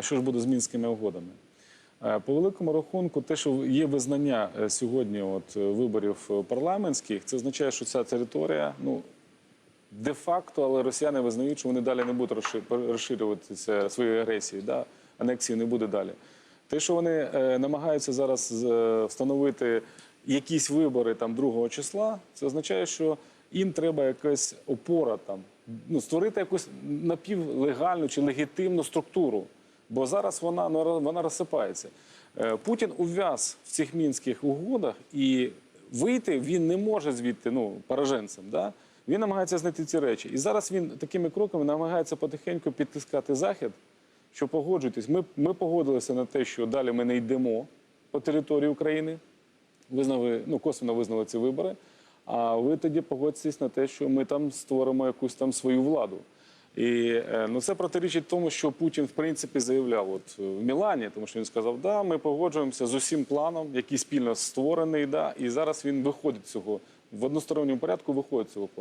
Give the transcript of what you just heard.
а що ж буде з мінськими угодами? Е, По великому рахунку, те, що є визнання е, сьогодні от, е, виборів парламентських, це означає, що ця територія, ну, де-факто, але росіяни визнають, що вони далі не будуть розши- розширюватися своєю агресією, да? анексії не буде далі. Те, що вони намагаються зараз встановити якісь вибори там 2 числа, це означає, що їм треба якась опора там, ну, створити якусь напівлегальну чи легітимну структуру. Бо зараз вона, ну, вона розсипається. Е, Путін ув'яз в цих мінських угодах і вийти він не може звідти ну, пораженцем. Да? Він намагається знайти ці речі. І зараз він такими кроками намагається потихеньку підтискати Захід, що погоджуйтесь. Ми, ми погодилися на те, що далі ми не йдемо по території України. Визнали, ну, косвенно визнали ці вибори. А ви тоді погодьтесь на те, що ми там створимо якусь там свою владу. І е, ну, це протирічить тому, що Путін в принципі заявляв от е, в Мілані, тому що він сказав, да, ми погоджуємося з усім планом, який спільно створений, да, і зараз він виходить цього в односторонньому порядку, виходить цього плану.